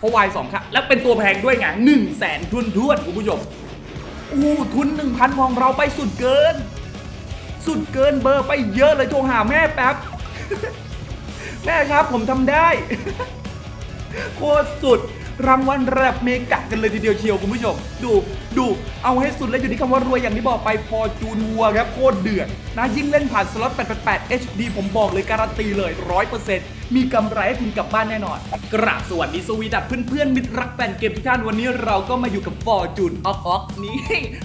เพราะวายสองครับ แล้วเป็นตัวแพงด้วยไงหนึ่งแสนทุนทวนคุณผู้ชมอู้ทุนหนึ่งพันของเราไปสุดเกิน สุดเกินเบอร์ไปเยอะเลยโทรหาแม่แป๊บ แม่ครับผมทำได้ โคตรสุด รางวัลระดับเมกะกันเลยทีเดียวเชียวคุณผู้ชม ดูดูเอาให้สุดแล้วอยู่ที่คำว่ารวยอย่างที่บอกไปฟอจูนวัวครับโคตรเดือดนะยิ่งเล่นผ่านสล็อต 888 HD ผมบอกเลยการันตีเลย 100%มีกำไรให้คุณกลับบ้านแน่นอน กราบสวัสดีสวีดัตเพื่อนๆมิตรรักแฟนเกมทุกท่านวันนี้เราก็มาอยู่กับฟอร์จูนออกออกนี่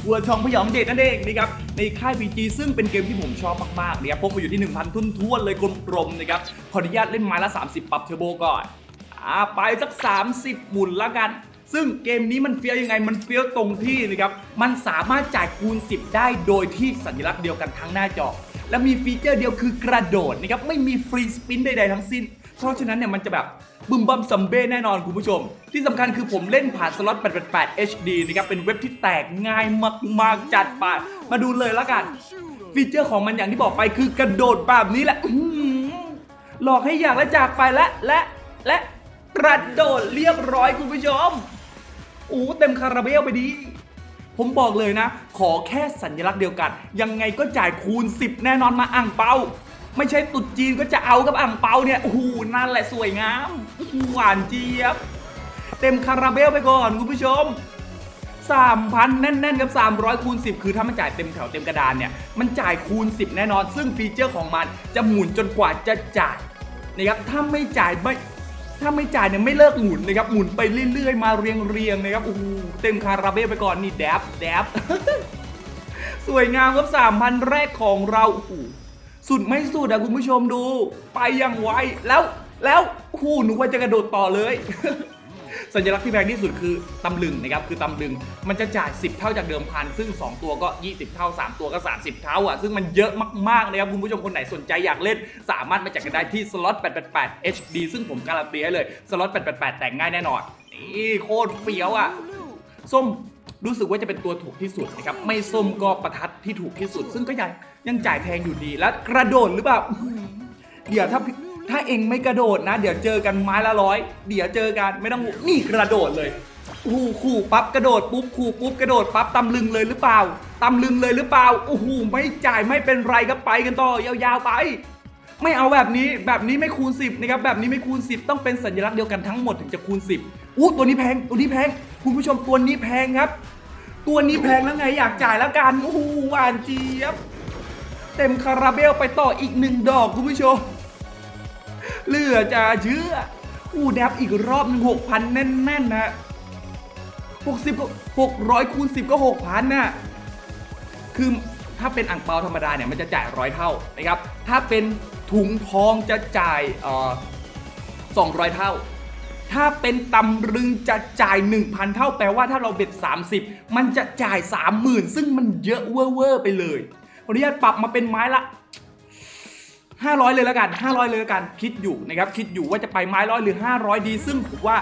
วัวทองพยองเดชนั่นเองนะครับในค่าย PG ซึ่งเป็นเกมที่ผมชอบมากๆเนะครับพกมาอยู่ที่ 1,000ทุนท้วนเลยกลมๆนะครับขออนุญาตเล่นไม้ละ 30 ปรับเทอร์โบก่อน อ่าไปสัก 30 หมุนละกัน ซึ่งเกมนี้มันเฟี้ยวยังไงมันเฟี้ยวตรงที่นะครับมันสามารถจ่ายคูณ 10 ได้โดยที่สัญลักษณ์เดียวกันทั้งหน้าจอ และมีฟีเจอร์เดียวคือกระโดดนะครับไม่มีฟรีสปินใดๆทั้งสิ้น เพราะฉะนั้นเนี่ยมันจะแบบบึมบัมซัมเบ้แน่นอนคุณผู้ชม ที่สำคัญคือผมเล่นผ่านสล็อต 888 HD นะครับ เป็นเว็บที่แตกง่ายมาก ๆ จัดไปมาดูเลยละกัน ฟีเจอร์ของมันอย่างที่บอกไปคือกระโดดแบบนี้แหละอื้อหือหลอกให้อยากและจากไปและและและ กระโดดเรียบร้อยคุณผู้ชมอู้เต็มคาราเบลไปดี ผมบอกเลยนะ ขอแค่สัญลักษณ์เดียวกัน ยังไงก็จ่ายคูณ 10 แน่นอนมาอ่างเปา ไม่ใช่ตุดจีนก็จะเอากับอ่างเปาเนี่ยโอ้โหนั่นแหละสวยงามอื้อหือหวานเจี๊ยบ เต็มคาราเบลไปก่อนคุณผู้ชม3,000 แน่นๆกับ300คูณ10 คือถ้ามันจ่ายเต็มแถวเต็มกระดานเนี่ย มันจ่ายคูณ 10 แน่นอน ซึ่งฟีเจอร์ของมันจะหมุนจนกว่าจะจ่ายนะครับถ้าไม่จ่ายไม่ ถ้าไม่จ่ายเนี่ยไม่เลิกหมุนนะครับหมุนไปเรื่อยๆ มาเรียงๆนะครับโอ้โหเต็มคาราเบลไปก่อนนี่แดบแดบสวยงามครับ3,000แรกของเราโอ้โหสุดไม่สุดอะคุณผู้ชมดู ไปอย่างไวแล้วแล้วโอ้โหนูว่าจะกระโดดต่อเลย สัญลักษณ์ที่แพงที่สุดคือตำลึงนะครับคือตำลึงมันจะจ่าย 10 เท่าจากเดิมพันซึ่ง 2 ตัวก็ 20 เท่า 3 ตัวก็ 30 เท่าอะซึ่งมันเยอะมากๆนะครับคุณผู้ชมคนไหนสนใจอยากเล่น สามารถมาจัดกันได้ที่สล็อต888 HD ซึ่งผมการันตีให้เลยสล็อต888 แต่งง่ายแน่นอนนี่โคตรเฟี้ยวอะส้มรู้สึกว่าจะเป็นตัวถูกที่สุดนะครับ ไม่ส้มก็ประทัดที่ถูกที่สุด ซึ่งก็ยังยังจ่ายแพงอยู่ดี แล้วกระโดดหรือเปล่า เดี๋ยวถ้า ถ้าเองไม่กระโดดนะ เดี๋ยวเจอกันไม้ละร้อยเดี๋ยวเจอกันไม่ต้องห่วงนี่กระโดดเลยโอ้ขู่ปั๊บกระโดดปุ๊บขู่ปุ๊บกระโดดปั๊บตำลึงเลยหรือเปล่าตำลึงเลยหรือเปล่าโอ้โหไม่จ่ายไม่เป็นไรก็ไปกันต่อยาวๆไป ไม่เอาแบบนี้แบบนี้ไม่คูณ 10นะครับแบบนี้ไม่คูณ 10 ต้องเป็นสัญลักษณ์เดียวกันทั้งหมดถึงจะคูณ 10อู้ตัวนี้แพงตัวนี้แพง คุณผู้ชมตัวนี้แพงครับ ตัวนี้แพงแล้วไงอยากจ่ายแล้วกันโอ้โหหวานเจี๊ยบ เต็มคาราเบลไปต่ออีกหนึ่งดอกคุณผู้ชม เหลือจะเชื่ออู้แดบอีกรอบหนึ่งหกพันแน่นๆนะหกสิบก็หกร้อยคูณสิบก็หกพันน่ะคือถ้าเป็นอ่างเปาธรรมดาเนี่ยมันจะจ่ายร้อยเท่านะครับ ถ้าเป็นถุงทองจะจ่ายเอ่อสองร้อยเท่า ถ้าเป็นตำรึงจะจ่าย 1,000 เท่า แปลว่าถ้าเราเบ็ด 30 มันจะจ่าย 30,000 ซึ่งมันเยอะเวอร์ไปเลยขออนุญาตปรับมาเป็นไม้ละ 500 เลยแล้วกัน 500 เลยแล้วกัน คิดอยู่นะครับ คิดอยู่ว่าจะไปไม้ร้อยหรือ 500 ดี ซึ่งผมว่า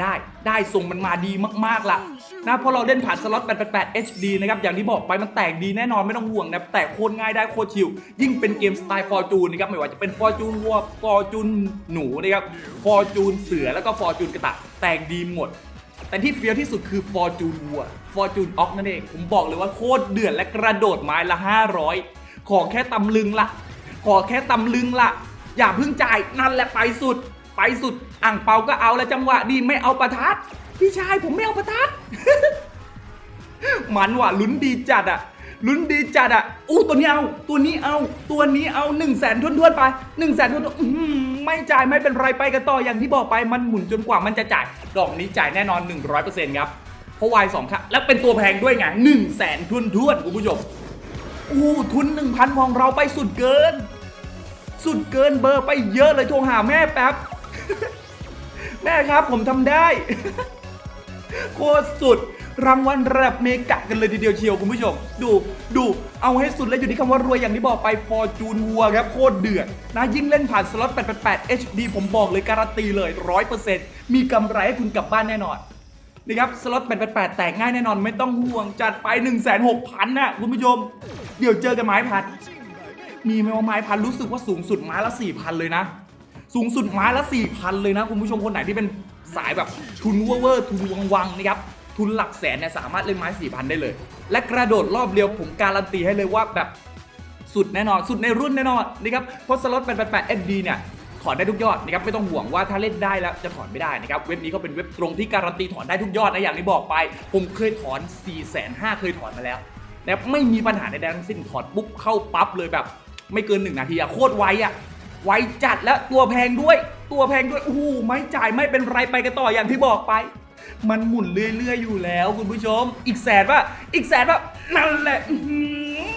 ได้ได้ส่งมันมาดีมากๆล่ะนะเพราะเราเล่นผ่านสล็อต 888 HD นะครับอย่างที่บอกไปมันแตกดีแน่นอนไม่ต้องห่วงนะแตกโคตรง่ายได้โคตรชิลยิ่งเป็นเกมสไตล์ฟอร์จูนนะครับไม่ว่าจะเป็นฟอร์จูนวัวฟอร์จูนหนูนะครับฟอร์จูนเสือแล้วก็ฟอร์จูนกระต่ายแตกดีหมด แต่ที่เฟี้ยวที่สุดคือฟอร์จูนวัวฟอร์จูนออกนั่นเองผมบอกเลยว่าโคตรเดือดและกระโดดไม้ละ 500 ขอแค่ตำลึงละ อแค่ตำลึงละอย่าเพิ่งจ่ายนั่นแหละไปสุด ไปสุดอ่างเปาก็เอาแล้วจังหวะดีไม่เอาประทัดพี่ชายผมไม่เอาประทัดมันว่ะลุ้นดีจัดอะลุ้นดีจัดอะอู้ตัวนี้เอา ตัวนี้เอา ตัวนี้เอา1นึ่งแสนทวนๆไป1นึ่งแสนทวนๆอื้อหือไม่จ่ายไม่เป็นไรไปกันต่ออย่างที่บอกไปมันหมุนจนกว่ามันจะจ่าย ดอกนี้จ่ายแน่นอน 100%ครับเพราะวายสองครับแล้วเป็นตัวแพงด้วยไงหนึ่งแสนทวนๆคุณผู้ชมอู้ทุน1,000ของเราไปสุดเกิน สุดเกินเบอร์ไปเยอะเลยโทรหาแม่แป๊บ แม่ครับผมทำได้ โคตรสุดรางวัลระดับเมกะกันเลยทีเดียวเชียวคุณผู้ชม ดูดูเอาให้สุดแล้วอยู่ที่คำว่ารวยอย่างที่บอกไปฟอร์จูนวัวครับโคตรเดือดนะยิ่งเล่นผ่านสล็อต 888 HD ผมบอกเลยการันตีเลย 100%มีกำไรให้คุณกลับบ้านแน่นอนนะครับสล็อต 888 แตกง่ายแน่นอนไม่ต้องห่วงจัดไป 1 6 0 0 0นะคุณผู้ชม เดี๋ยวเจอกันไม้พัน มีไหมว่าไม้พันรู้สึกว่าสูงสุดไม้ละ4,000เลยนะ สูงสุดไม้ละ4,000เลยนะคุณผู้ชมคนไหนที่เป็นสายแบบทุนเวอร์ทุนวังๆนะครับทุนหลักแสนเนี่ยสามารถเล่นไม้สี่พันได้เลย และกระโดดรอบเดียวผมการันตีให้เลยว่าแบบสุดแน่นอน สุดในรุ่นแน่นอนนะครับเพราะสล็อต888 SD เนี่ยถอนได้ทุกยอดนะครับไม่ต้องห่วงว่าถ้าเล่นได้แล้วจะถอนไม่ได้นะครับเว็บนี้เขาเป็นเว็บตรงที่การันตีถอนได้ทุกยอดนะอย่างที่บอกไป ผมเคยถอน4 5 0 0 0เคยถอนมาแล้วนะไม่มีปัญหาใดๆทั้งสิ้นถอนปุ๊บเข้าปั๊บเลยแบบ ไม่เกิน1นาทีอะโคตรไวอะไวจัดแล้วตัวแพงด้วย ตัวแพงด้วยโอ้โหไม่จ่ายไม่เป็นไรไปกันต่ออย่างที่บอกไป มันหมุนเรื่อยๆอยู่แล้วคุณผู้ชม อีกแสนว่าอีกแสนว่านั่นแหละอื้อหือ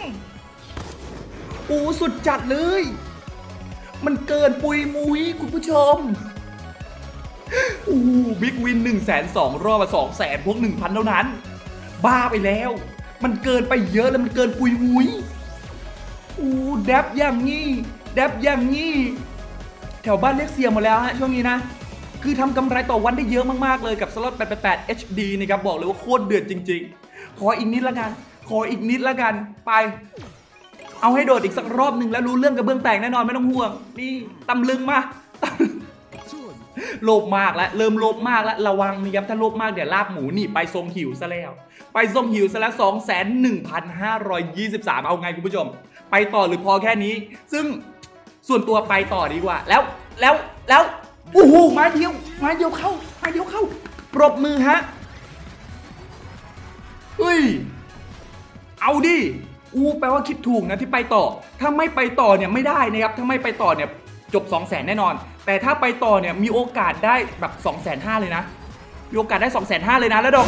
โอ้สุดจัดเลย มันเกินปุยมุยคุณผู้ชมอู้บิ๊กวิน1นึ่งแสนสองรอบสองแสนพวกหนึ่งพันเท่านั้น บ้าไปแล้ว มันเกินไปเยอะแล้วมันเกินปุยมุย อู้แดบอย่างงี้แดบอย่างงี้แถวบ้านเรียกเสียหมดแล้วฮะช่วงนี้นะ คือทำกำไรต่อวันได้เยอะมากๆเลยกับสล็อต888 HD นะครับบอกเลยว่าโคตรเดือดจริง ๆ ขออีกนิดละกัน ขออีกนิดละกันไปเอาให้โดดอีกสักรอบหนึ่งแล้วรู้เรื่องกระเบื้องแตกแน่นอนไม่ต้องห่วง นี่ตำลึงมาโลภมากแล้วเริ่มโลภมากแล้วระวังนะครับถ้าโลภมากเดี๋ยวลาบหมูหนีไปทรงหิวซะแล้ว ไปทรงหิวซะแล้ว2 1 5 2 3 เอาไงคุณผู้ชม ไปต่อหรือพอแค่นี้ ซึ่งส่วนตัวไปต่อดีกว่า แล้วแล้วแล้วโอ้โหม้เดียวม้เดียวเข้าม้เดียวเข้า ปรบมือฮะเฮ้ยเอาดิอู้แปลว่าคิดถูกนะที่ไปต่อ ถ้าไม่ไปต่อเนี่ยไม่ได้นะครับถ้าไม่ไปต่อเนี่ยจบ 2 0 0 0 0 0 แน่นอน แต่ถ้าไปต่อเนี่ยมีโอกาสได้แบบ 2 5 0 0 0เลยนะ มีโอกาสได้ 2 5 0 0 0เลยนะแล้วดอก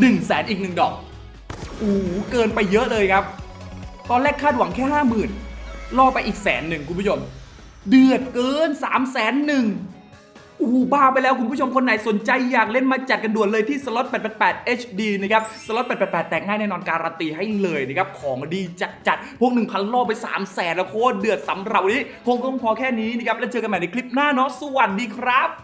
1 0 0 0 0แสนอีกหนึ่งดอกอู้เกินไปเยอะเลยครับ ตอนแรกคาดหวังแค่ 50,000รอไปอีกแสนหนึ่งคุณผู้ชม เดือดเกิน 3 0 0 0 0 0หนึ่งอู้บ้าไปแล้วคุณผู้ชมคนไหนสนใจอยากเล่นมาจัดกันด่วนเลยที่สล็อต 888 HD นะครับ สล็อต 888 แตกง่ายแน่นอนการันตีให้เลยนะครับ ของดีจัดจัดพวก 1,000รอบไป 3 0 0แสนแล้วโคตรเดือดสำหรับวันนี้ คงต้องพอแค่นี้นะครับ แล้วเจอกันใหม่ในคลิปหน้าเนาะ สวัสดีครับ